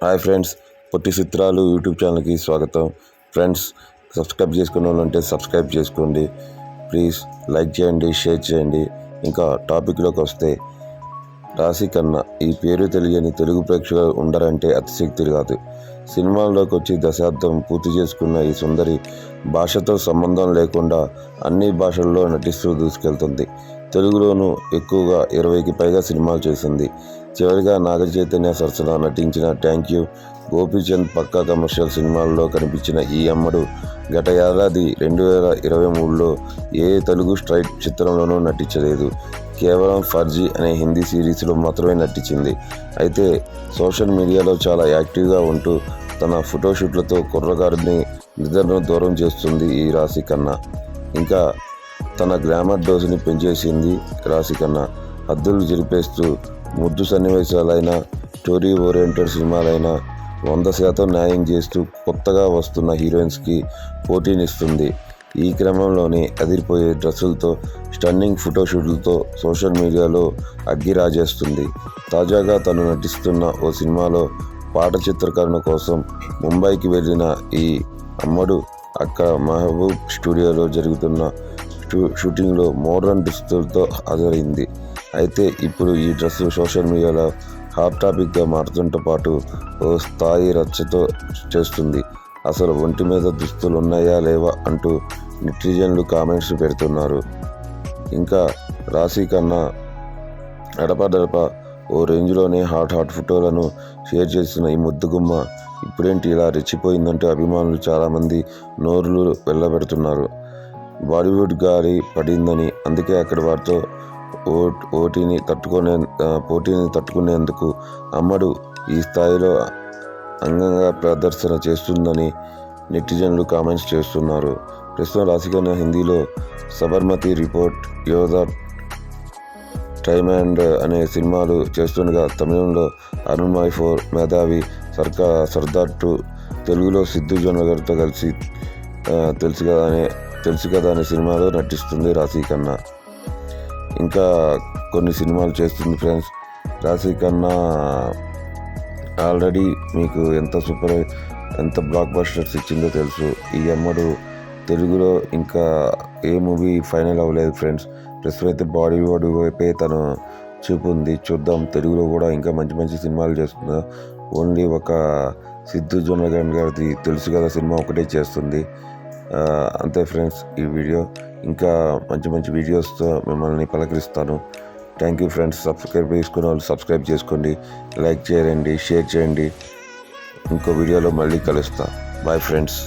Hi friends పొట్టి చిత్రాలు YouTube ఛానల్కి స్వాగతం. ఫ్రెండ్స్ సబ్స్క్రైబ్ చేసుకున్న వాళ్ళు ఉంటే సబ్స్క్రైబ్ చేసుకోండి. ప్లీజ్ లైక్ చేయండి షేర్ చేయండి. ఇంకా టాపిక్లోకి వస్తే రాశి కన్నా ఈ పేరు తెలియని తెలుగు ప్రేక్షకులు ఉండరంటే అతిశక్తి కాదు. సినిమాల్లోకి వచ్చి దశాబ్దం పూర్తి చేసుకున్న ఈ సుందరి భాషతో సంబంధం లేకుండా అన్ని భాషల్లో నటిస్తూ దూసుకెళ్తుంది. తెలుగులోనూ ఎక్కువగా ఇరవైకి పైగా సినిమాలు చేసింది. చివరిగా నాగ చైతన్య సరసన నటించిన thank you Gopichand Pakka commercial సినిమాల్లో కనిపించిన ఈ అమ్మడు గత ఏడాది రెండు వేల ఇరవై మూడులో ఏ తెలుగు స్ట్రైట్ చిత్రంలోనూ నటించలేదు. కేవలం ఫర్జీ అనే హిందీ సిరీస్లో మాత్రమే నటించింది. అయితే సోషల్ మీడియాలో చాలా యాక్టివ్గా ఉంటూ తన ఫోటోషూట్లతో కుర్రగారిని నిద్రను దూరం చేస్తుంది ఈ రాశి కన్నా. ఇంకా తన గ్లామర్ డోసుని పెంచేసింది రాశి కన్నా. హద్దులు జరిపేస్తూ ముద్దు సన్నివేశాలైన స్టోరీ ఓరియంటెడ్ సినిమాలైనా వంద శాతం న్యాయం చేస్తూ కొత్తగా వస్తున్న హీరోయిన్స్కి పోటీనిస్తుంది. ఈ క్రమంలోనే అదిరిపోయే డ్రెస్సులతో స్టన్నింగ్ ఫోటోషూట్లతో సోషల్ మీడియాలో అగ్గి రాజేస్తుంది. తాజాగా తను నటిస్తున్న ఓ సినిమాలో పాట చిత్రీకరణ కోసం ముంబైకి వెళ్ళిన ఈ అమ్మడు అక్కడ మహబూబ్ స్టూడియోలో జరుగుతున్న షూటింగ్లో మోడర్న్ దుస్తులతో హాజరైంది. అయితే ఇప్పుడు ఈ డ్రెస్ సోషల్ మీడియాలో హాట్ టాపిక్గా మారుతుంటో పాటు ఓ స్థాయి రచ్చతో చేస్తుంది. అసలు ఒంటి మీద దుస్తులు ఉన్నాయా లేవా అంటూ నెటిజన్లు కామెంట్స్ పెడుతున్నారు. ఇంకా రాశి కన్నా అడపదడప ఓ రేంజ్లోనే హాట్ హాట్ ఫోటోలను షేర్ చేసిన ఈ ముద్దుగుమ్మ ఇప్పుడేంటి ఇలా రెచ్చిపోయిందంటే అభిమానులు చాలామంది నోరులు వెళ్ళబెడుతున్నారు. బాలీవుడ్ గారి పడిందని అందుకే అక్కడ వారితో ఓ ఓటీని తట్టుకునే పోటీని తట్టుకునేందుకు అమ్మడు ఈ స్థాయిలో అంగంగా ప్రదర్శన చేస్తుందని నెటిజన్లు కామెంట్స్ చేస్తున్నారు. ప్రస్తుతం రాశికన్న హిందీలో Sabarmati report Yodha time and అనే సినిమాలు చేస్తుండగా తమిళంలో అరుణ్ మై ఫోర్ మేధావి సర్కా సర్దార్ టూ తెలుగులో సిద్ధు జొన్నగారితో కలిసి తెలుసు కదా అనే తెలుసు కదా అనే సినిమాలో నటిస్తుంది రాశి ఖన్నా ఇంకా కొన్ని సినిమాలు చేస్తుంది ఫ్రెండ్స్. రాశి ఖన్నా ఆల్రెడీ మీకు ఎంత సూపర్ ఎంత బ్లాక్ బస్టర్స్ ఇచ్చిందో తెలుసు. ఈ అమ్మడు తెలుగులో ఇంకా ఏ మూవీ ఫైనల్ అవ్వలేదు ఫ్రెండ్స్. ప్రస్తుతం అయితే బాలీవుడ్ వైపే తను చూపు ఉంది. చూద్దాం. తెలుగులో కూడా ఇంకా మంచి మంచి సినిమాలు చేస్తుందా? ఓన్లీ ఒక సిద్ధు జొన్నగన్ గారిది తెలుసు కదా సినిమా ఒకటే చేస్తుంది. అంతే ఫ్రెండ్స్ ఈ వీడియో. ఇంకా మంచి మంచి వీడియోస్తో మిమ్మల్ని పలకరిస్తాను. థ్యాంక్ యూ ఫ్రెండ్స్ సబ్స్క్రైబ్ చేసుకునే వాళ్ళు సబ్స్క్రైబ్ చేసుకోండి. లైక్ చేయండి షేర్ చేయండి. ఇంకో వీడియోలో మళ్ళీ కలుస్తా. Bye friends